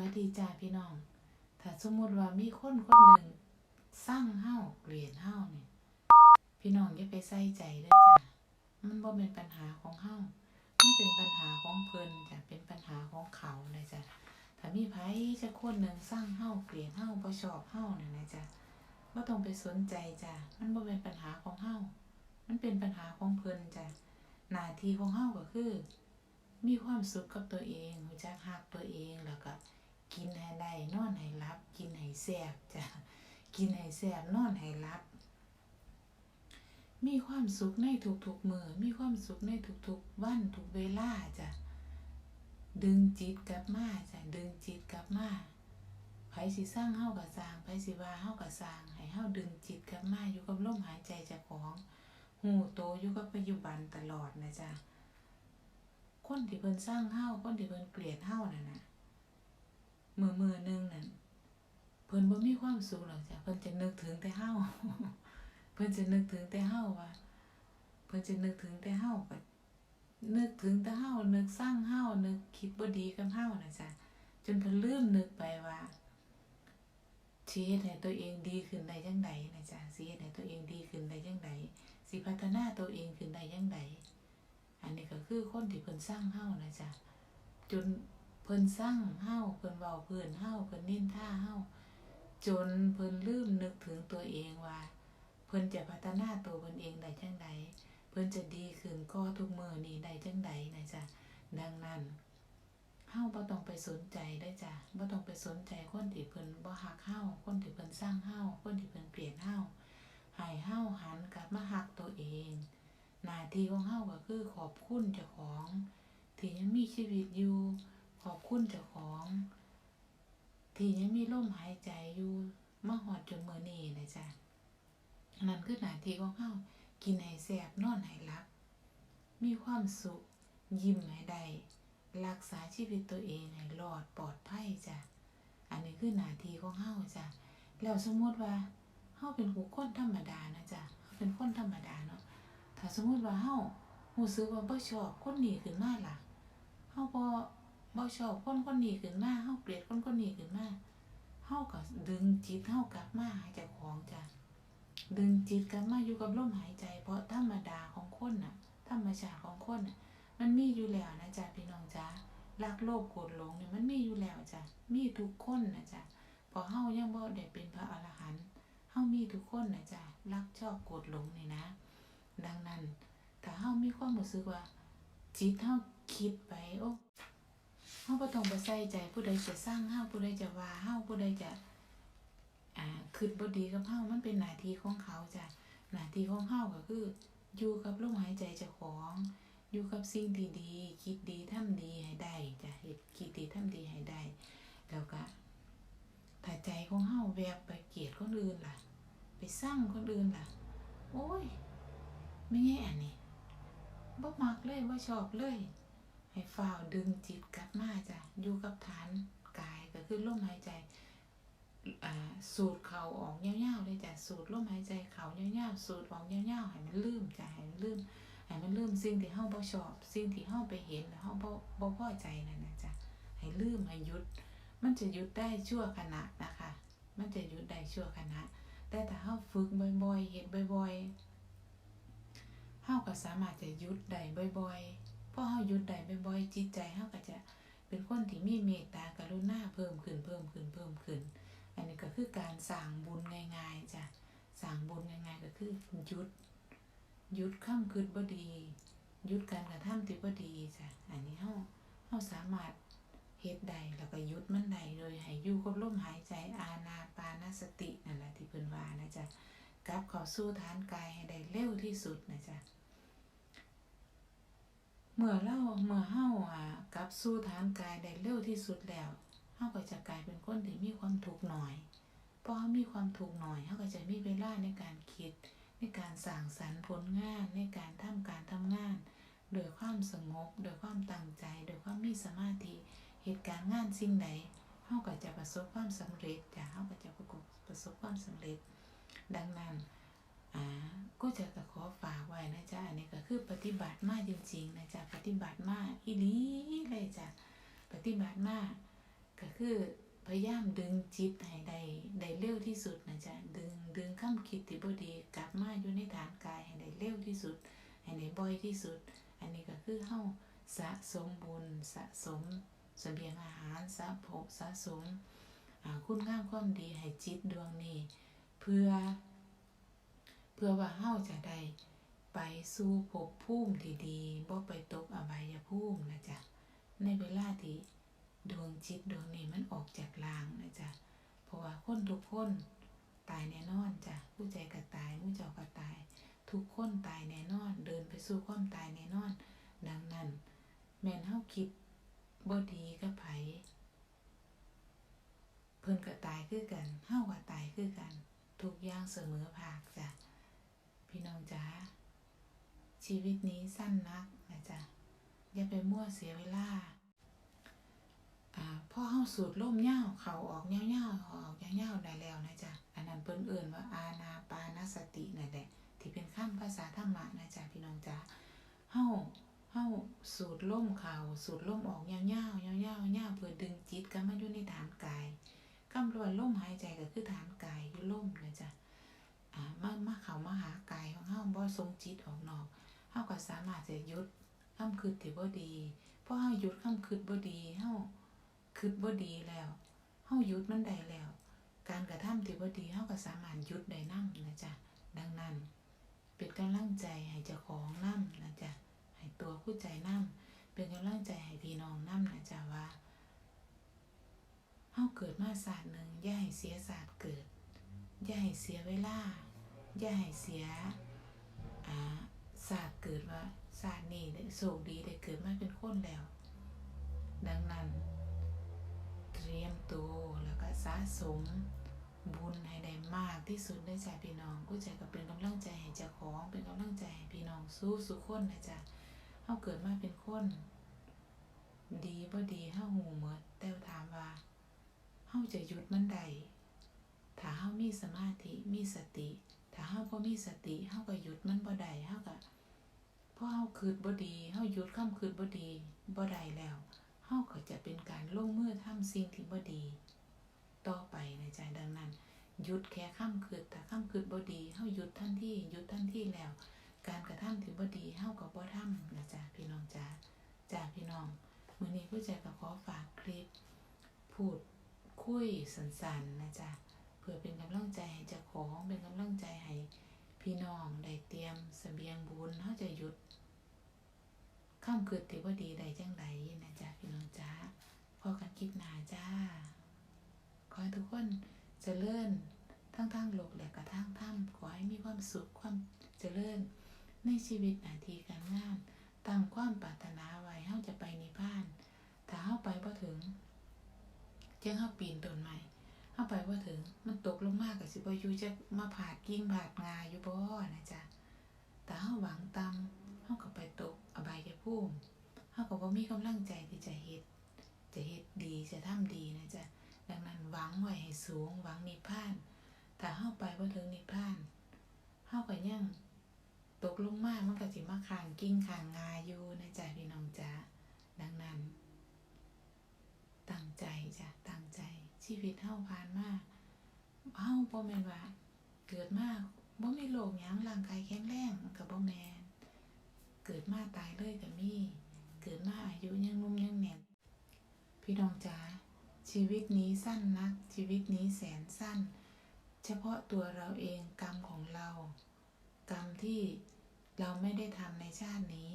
วัสดีจ้าพี่น้อง ถ้าสมมติว่ามีคนคนหนึ่งสร้างเฮาเกลียดเฮาเนี่ยพี่น้องอย่าไปใส่ใจเด้อจ้ะมันบ่เป็นปัญหาของเฮามันเป็นปัญหาของเพิ่นจ้ะเป็นปัญหาของเขาเลยจ้ะถ้ามีไผจะคนหนึ่งสร้างเฮาเกลียดเฮาบ่ชอบเฮาเนั่นนะจ้ะบ่ต้องไปสนใจจ้ะมันบ่เป็นปัญหาของเฮามันเป็นปัญหาของเพิ่นจ้ะหน้าที่ของเฮาก็คือ มีความสุขกับตัวเองรู้จักฮักตัวเองแล้วก็ กินให้ได้นอนให้หลับ กินให้แซ่บจ้ะกินให้แซ่บนอนให้หลับ มีความสุขในทุกๆมือมีความสุขในทุกๆวันทุกเวลาจ้ะดึงจิตกลับมาจ้ะดึงจิตกลับมาไผสิสร้างเฮาก็สร้างไผสิว่าเฮาก็สร้างให้เฮาดึงจิตกลับมาอยู่กับลมหายใจเจ้าของหูโตอยู่กับปัจจุบันตลอดนะจ๊ะคนที่เพิ่นสร้างเฮาคนที่เพิ่นเกลียดเฮานั่นน่ะ มือมือหนึงนั่นเพิ่นบ่มีความสุขหรอกจ้ะเพิ่นจะนึกถึงแต่เฮาเพิ่นจะนึกถึงแต่เฮาว่าเพิ่นจะนึกถึงแต่เฮาก็นึกถึงแต่เฮานึกสร้างเฮานึกคิดบ่ดีกับเฮาน่ะจ้ะจนเพิ่นลืมนึกไปว่าสิเฮ็ดให้ตัวเองดีขึ้นได้จังใดนะจ๊ะสิเฮ็ดให้ตัวเองดีขึ้นได้จังใดสิพัฒนาตัวเองขึ้นได้จังใดอันนี้ก็คือคนที่เพิ่นสร้างเฮานะจ๊ะจน พิ่นสร้างเฮ้าเพิ่นเว้าเพิ่นเฮ้าเพิ่นนิ่นท่าเฮ้าจนเพิ่นลืมนึกถึงตัวเองว่า เพิ่นจะพัฒนาตัวเพิ่นเองได้จังใดเพิ่นจะดีขึ้นก็ทุกมือนี้ได้จังใดนะจ๊ะดังนั้นเฮ้าบ่ต้องไปสนใจเด้จ้ะบ่ต้องไปสนใจคนที่เพิ่นบ่ฮักเฮ้าคนที่เพิ่นสร้างเฮ้าคนที่เพิ่นเกลียดเฮ้าให้เฮ้าหันกลับมาฮักตัวเองหน้าที่ของเฮ้าก็คือขอบคุณเจ้าของที่ยังมีชีวิตอยู่ อบคุณเจ้าของ ที่ยังมีลมหายใจอยู่มาหอดจนมื้อนี้นะจ๊ะนั่นคือหน้าที่ของเฮากินให้แซ่บนอนให้หลับ มีความสุข ยิ้มให้ได้รักษาชีวิตตัวเองให้รอดปลอดภัยจ้ะ อันนี้คือหน้าที่ของเฮาจ้ะ แล้วสมมติว่าเฮาเป็นบุคคลธรรมดานะจ๊ะเฮาเป็นคนธรรมดาเนาะ ถ้าสมมติว่าเฮารู้สึกว่าบ่ชอบคนนี้ขึ้นมาล่ะเฮาบ่ บ่ชอบคนคนนี้ขึ้นมาเฮาเกลียดคนคนนี้ขึ้นมาเฮาก็ดึงจิตเฮากลับมาหาเจ้าของจ้ะดึงจิตกลับมาอยู่กับลมหายใจ เพราะธรรมดาของคนน่ะ ธรรมชาติของคนน่ะ มันมีอยู่แล้วนะจ๊ะพี่น้องจ๊ะรักโลภโกรธหลงเนี่ยมันมีอยู่แล้วจ้ะมีทุกคนนะจ๊ะพอเฮายังบ่ได้เป็นพระอรหันต์เฮามีทุกคนนะจ๊ะรักชอบโกรธหลงนี่นะ ดังนั้นถ้าเฮามีความรู้สึกว่าจิตเฮาคิดไปโอ้ เฮาบ่ต้องไปใส่ใจผู้ใดจะสร้างเฮาผู้ใดจะว่าเฮาผู้ใดจะอ่าคิดบ่ดีกับเฮามันเป็นหน้าที่ของเขาจ้ะหน้าที่ของเฮาก็คือ อยู่กับลมหายใจเจ้าของ อยู่กับสิ่งดีๆคิดดีทำดีให้ได้จ้ะเฮ็ดคิดดีทำดีให้ได้ แล้วก็ถ้าใจของเฮาแวบไปเกลียดคนอื่นล่ะ ไปสร้างคนอื่นล่ะ โอ้ยไม่แง่อันนี้บ่มักเลยบ่ชอบเลย ให้ฝ่าวดึงจิตกลับมาจ้ะอยู่กับฐานกายก็คือลมหายใจอ่าสูดเข้าออกยาวๆเลยจ้ะสูดลมหายใจเข้ายาวๆสูดออกยาวๆให้มันลืมจ้ะให้มันลืมให้มันลืมสิ่งที่เฮาบ่ชอบ สิ่งที่เฮาไปเห็นแล้วเฮาบ่บ่พอใจนั่นนะจ้ะให้ลืมให้หยุด มันจะหยุดได้ชั่วขณะนะคะ มันจะหยุดได้ชั่วขณะ แต่ถ้าเฮาฝึกบ่อยๆเฮ็ดบ่อยๆเฮาก็สามารถจะหยุดได้บ่อยๆ อเฮาหยุดได้บ่อยๆจิตใจเฮาก็จะเป็นคนที่มีเมตตากรุณาเพิ่มขึ้นเพิ่มขึ้นเพิ่มขึ้น อันนี้ก็คือการสร้างบุญง่ายๆจ้ะสร้างบุญง่ายๆก็คือหยุดหยุดคำคิดบ่ดีหยุดการกระทำที่บ่ดีจ้ะอันนี้เฮาเฮาสามารถเฮ็ดได้แล้วก็หยุดมันได้โดยให้อยู่กับลมหายใจอานาปานสตินั่นแหละที่เพิ่นว่านะจ๊ะกลับเข้าสู่ฐานกายให้ได้เร็วที่สุดนะจ๊ะ เมื่อเราเมื่อเฮาอ่ากลับสู่ฐานกายได้เร็วที่สุดแล้วเฮาก็จะกลายเป็นคนที่มีความทุกข์น้อยพอเฮามีความทุกข์น้อยเฮาก็จะมีเวลาในการคิด ในการสร้างสรรค์ผลงานในการทำการทำงาน โดยความสงบโดยความตั้งใจ โดยความมีสมาธิเหตุการณ์งานสิ่งใดเฮาก็จะประสบความสำเร็จจ้ะเฮาก็จะประกบประสบความสำเร็จ ดังนั้น อ่าก็จะก็ขอฝากไว้นะจ๊ะอันนี้ก็คือปฏิบัติมากจริงๆนะจ๊ะปฏิบัติมากอีหลีเลยจ้ะปฏิบัติมากก็คือพยายามดึงจิตให้ได้ได้เร็วที่สุดนะจ๊ะดึงดึงความคิดที่บดีกลับมาอยู่ในฐานกายให้ได้เร็วที่สุดให้ได้บ่อยที่สุด อันนี้ก็คือเฮาสะสมบุญสะสมสเสบียงอาหารสะภพสะสมอ่าคุณงามความดีให้จิตดวงนี้ เพื่อ เพื่อว่าเฮาจะได้ไปสู่ภพภูมิที่ดีบ่ไปตกอบายภูมินะจ๊ะในเวลาที่ดวงจิตดวงนี้มันออกจากร่างนะจ๊ะเพราะว่าคนทุกคนตายแน่นอนจ้ะผู้ใจก็ตายผู้เจ้าก็ตาย ทุกคนตายแน่นอน เดินไปสู่ความตายแน่นอน ดังนั้น แม่นเฮาคิดบ่ดีกับไผเพิ่นก็ตายคือกันเฮาก็ตายคือกัน ทุกอย่างเสมอภาคจ้ะ พี่น้องจ๋าชีวิตนี้สั้นนักนะจ๊ะอย่าไปมั่วเสียเวลาอ่าพอเฮาสูดลมยาเข้าออกยาวๆออกยาวๆได้แล้วนะจ๊ะอันนั้นเพิ่นเอิ้นว่าอานาปานสตินั่นแหละที่เป็นคำภาษาธรรมะนะจ๊ะพี่น้องจ๋าเฮาเฮาสูดลมเข้าสูดลมออกยาวๆยาวๆยาวๆเพื่อดึงจิตกลับมาอยู่ในฐานกายคำว่าลมหายใจก็คือฐานกายอยู่ลมนะจ๊ะอ่ามามาเข้ามาหากาย ของจิตออกนอกเฮาก็สามารถจะยุดคำคิดที่บ่ดีพอเฮาหยุดคำคิดบ่ดีเฮาคิดบ่ดีแล้วเฮาหยุดมันได้แล้ว การกระทำที่บ่ดีเฮาก็สามารถหยุดได้นำนะจ๊ะดังนั้น เป็นกำลังใจให้เจ้าของนำนะจ๊ะให้ตัวผู้ใจนำเป็นกำลังใจให้พี่น้องนำนะจ๊ะว่าเฮาเกิดมาศาสตร์หนึ่งอย่าให้เสียศาสตร์เกิดอย่าให้เสียเวลาอย่าให้เสีย ศาสตร์เกิดว่าศาสตร์นี้ได้โชคดีได้เกิดมาเป็นคนแล้ว ดังนั้น เตรียมตัวแล้วก็สะสมบุญให้ได้มากที่สุดได้จ้ะพี่น้องกู้ใจก็เป็นกำลังใจให้เจ้าของ เป็นกำลังใจให้พี่น้องสู้สุขคนนะจ๊ะเฮาเกิดมาเป็นคนดีบ่ดีเฮาหูหมดแต่ถามว่าเฮาจะหยุดมันได้ถ้าเฮามีสมาธิมีสติ ถ้าเฮาบ่มีสติเฮาก็หยุดมันบ่ได้เฮาก็พอเฮาคิดบ่ดีเฮาหยุดคำคิดบ่ดีบ่ได้แล้วเฮาก็จะเป็นการลงมือทำสิ่งที่บ่ดี ต่อไปนะจ๊ะดังนั้นหยุดแค่คำคืดแต่คำคืดบ่ดีเฮาหยุดทันทีหยุดทันทีแล้ว การกระทำที่บ่ดีเฮาก็บ่ทำนะจ๊ะพี่น้องจ๋าจ้าพี่น้องมื้อนี้ผู้ใจก็ขอฝากคลิป พูดคุยสันๆนะจ๊ะ พื่อเป็นกำลังใจให้เจ้าของเป็นกำลังใจให้พี่น้องได้เตรียมเสบียงบุญเฮาจะหยุดข้ามเกิดที่ว่าดีใดจังใดนะจ๊ะพี่น้องจ้าพอกันคลิปหนาจ้า ขอให้ทุกคนเจริญทั้งทางโลกและกระทั่งถ้ำขอให้มีความสุขความเจริญ ในชีวิตหนาทีการงานตั้งความปรารถนาไว้เฮาจะไปนิพพาน ถ้าเฮาไปบ่ถึงจังเฮาปีนต้นไม้ เฮาไปบ่าถึง มันตกลงมากก็สิบอยู่จะมาผาดกิ่งผาดงาอยู่บ่นะจ๊ะแต่เฮาหวังตำเฮาก็ไปตกอบายภูมิเฮาก็บ่มีกำลังใจที่จะเฮ็ด จะเฮ็ดดีจะทำดีนะจ๊ะดังนั้นหวังไว้ให้สูงหวังนิพพานถ้าเฮาไปบ่ถึงนิพพานเฮาก็ยังตกลงมากมันก็สิมาข้างกิ่งข้างงาอยู่นะจ๊ะพี่น้องจ๊ะดังนั้น ตั้งใจจ้ะตั้ง ชีวิตเฮาผ่านมาเฮาบ่แม่นว่าเกิดมาบ่มีโรคหยังร่างกายแข็งแรงมันก็บ่แม่นเกิดมาตายเลยก็มี เกิดมาอายุยังนุ่มยังแน่นพี่น้องจ๋าชีวิตนี้สั้นนัก ชีวิตนี้แสนสั้น เฉพาะตัวเราเองกรรมของเรา กรรมที่เราไม่ได้ทำในชาตินี้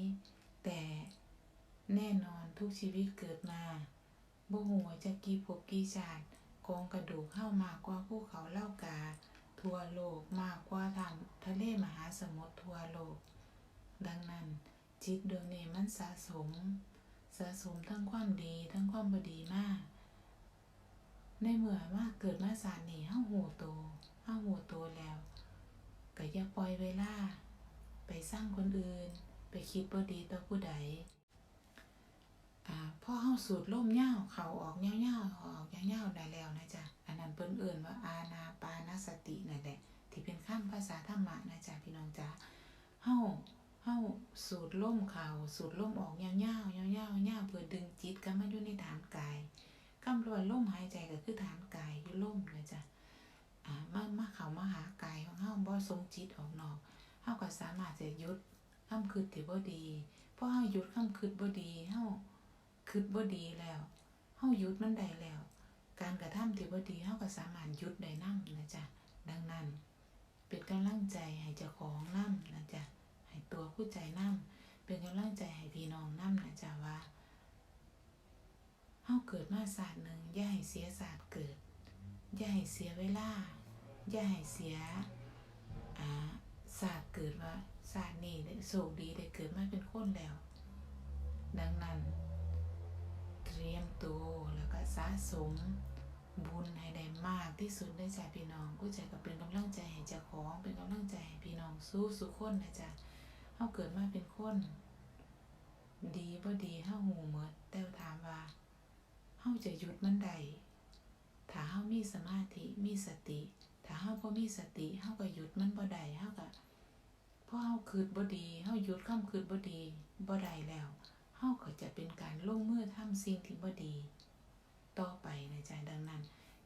แต่แน่นอนทุกชีวิตเกิดมาบ่หัวจะกี่ภพกี่ชาติ กองกระดูกเข้ามากกว่าภูเขาเล่ากา ทั่วโลกมากกว่าทางทะเลมหาสมุทรทั่วโลก ดังนั้น จิตดวงนี้มันสะสม สะสมทั้งความดีทั้งความบดีมาก ในเมื่อว่าเกิดมาสารนี้เฮาหูโตเฮาหูโตแล้วก็อย่าปล่อยเวลา ไปสร้างคนอื่น ไปคิดบดีต่อผู้ใด พ่อเข้าสูตรล่มเงาเข่าออกเงาเงาออกเงาเงาได้แล้วนะจ๊ะอันนั้นเพิ่นเอื่นว่าอาณาปานสตินั่นแหละที่เป็นขั้มภาษาธรรมะนะจ๊ะพี่น้องจ๊ะเข้าเข้าสูตรล่มเข่าสูตรล่มออกเงาเงาเงาเงาเงาเพื่อดึงจิตกลับมาอยู่ในฐานกายกำรวนลมหายใจก็คือฐานกายอยู่มนะจ๊ะอ่ามามาเข่ามาหากายของเข้าบ่ทรงจิตออกนอกเข้าก็สามารถจะยุขั้มคืดเถื่บ่ดีพอเข้ายุขั้มคืดบ่ดีเข้า คิดบ่ดีแล้วเฮาหยุดมันได้แล้ว การกระทำที่บ่ดีเฮาก็สามารถหยุดได้นำนะจ๊ะดังนั้น เป็นกำลังใจให้เจ้าของนำนะจ๊ะให้ตัวผู้ใจนำเป็นกำลังใจให้พี่น้องนำนะจ๊ะว่าเฮาเกิดมาศาสตร์หนึ่งอย่าให้เสียศาสตร์เกิดอย่าให้เสียเวลาอย่าให้เสียอ่าศาสตร์เกิดว่าศาสตร์นี้ได้โชคดีได้เกิดมาเป็นคนแล้ว ดังนั้น รียมตัวแล้วก็สะสม บุญให้ได้มากที่สุดได้จากพี่น้องกูใจก็เป็นกำลังใจให้เจ้าของ เป็นกำลังใจให้พี่น้องสู้สุขคนนะจ๊ะเฮาเกิดมาเป็นคน ดีบ่ดีเฮาหูหมดแต่ถามว่าเฮาจะหยุดมันได้ถ้าเฮามีสมาธิมีสติ ถ้าเฮาบ่มีสติเฮาก็หยุดมันบ่ได้เฮาก็พอเฮาคิดบ่ดีเฮาหยุดความคิดบ่ดีบ่ได้แล้วาก็จะเป็นการลงมือทำสิ่งที่บ่ดี ต่อไปนะจ๊ะดังนั้น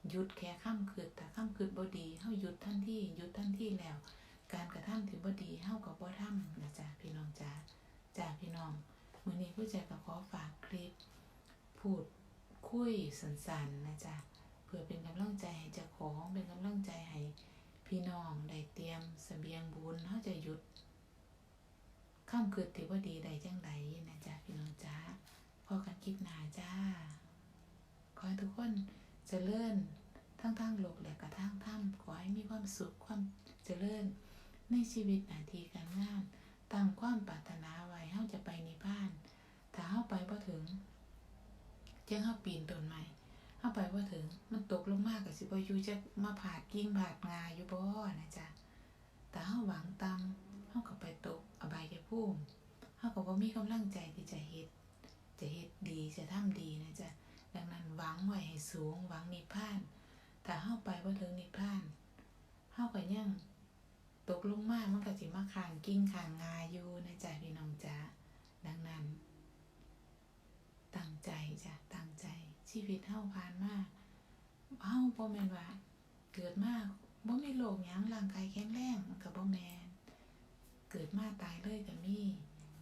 หยุดแค่ข้ามคืดถ้าข้ามคืดบ่ดีเฮาหยุดทันที่หยุดทันที่แล้ว การกระทำที่บ่ดีเฮาก็บ่ทำนะจ๊ะพี่น้องจ๋าจ้าพี่น้องมื้อนี้ผู้ใจก็ขอฝากคลิป พูดคุยสั้นๆนะจ๊ะเพื่อเป็นกำลังใจให้เจ้าของเป็นกำลังใจให้พี่น้องได้เตรียมเสบียงบุญเฮาจะหยุด ข้ามคืดที่บ่ดีได้จังใดนะจ๊ะพี่น้องจ๋าพอกันคลิปหน้าจ้า ขอให้ทุกคนเจริญทั้งทางโลกและกระทั่งถ้ำขอให้มีความสุขความเจริญ ในชีวิตหน้าที่การงานตั้งความปรารถนาไว้เฮาจะไปนิพพาน ถ้าเฮาไปบ่ถึงจังเฮาปีนต้นไม้เฮาไปบ่ถึง มันตกลงมาก็สิบ่อยู่จะมาผาดกิ่งผาดงาอยู่บ่นะจ๊ะแต่เฮาหวังต่ำเฮาก็ไปตกอบายภูมิเฮาก็บ่มีกำลังใจที่จะเฮ็ดจะเฮ็ดดีจะทำดีนะจ๊ะ ดังนั้นหวั งไว้ให้สูงหวังนิพพานถ้าเฮาไปบ่าถึงนิพพานเฮาก็ยังตกลงมากมันก็สิมาข้างกิ่งข้างงาอยู่นะจ๊ะพี่น้องจ๋าดังนั้น ตั้งใจจ้ะตั้งใจ ชีวิตเฮาผ่านมากเฮาบ่แม่นว่าเกิดมากบ่มีโรคหยังร่างกายแข็งแรงมันก็บ่แม่นเกิดมาตายเลยก็มี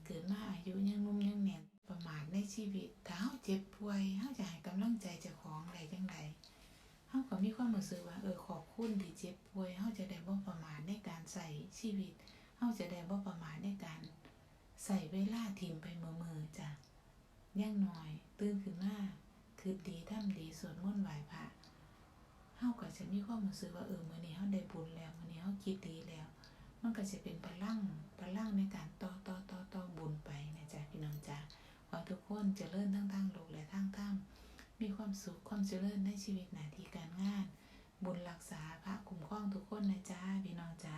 เกิดมาอายุยังนุ่มยังแน่น ประมาทในชีวิต ถ้าเฮาเจ็บป่วยเฮาจะให้กำลังใจเจ้าของได้จังไดเฮาก็มีความรู้สึกว่าเออขอบคุณที่เจ็บป่วยเฮาจะได้บ่ประมาทในการใช้ชีวิตเฮาจะได้บ่ประมาทในการใส่เวลาทิมไปมื้อจ้ะย่างน้อย ตื่นขึ้นมาคือดีทำดีสวดมนต์ไหว้พระเฮาก็จะมีความรู้สึกว่าเออมื้อนี้เฮาได้บุญแล้วมื้อนี้เฮาคิดดีแล้ว มันก็จะเป็นพลังพลังในการต่อต่อต่อต่อบุญไปนะจ๊ะพี่น้องจ๊ะ ทุกคนเจริญทั้งทางโลกและทั้งธรรมมีความสุขความเจริญในชีวิตหน้าที่การงาน บุญรักษาพระคุ้มครองทุกคนนะจ๊ะพี่น้องจ๊ะ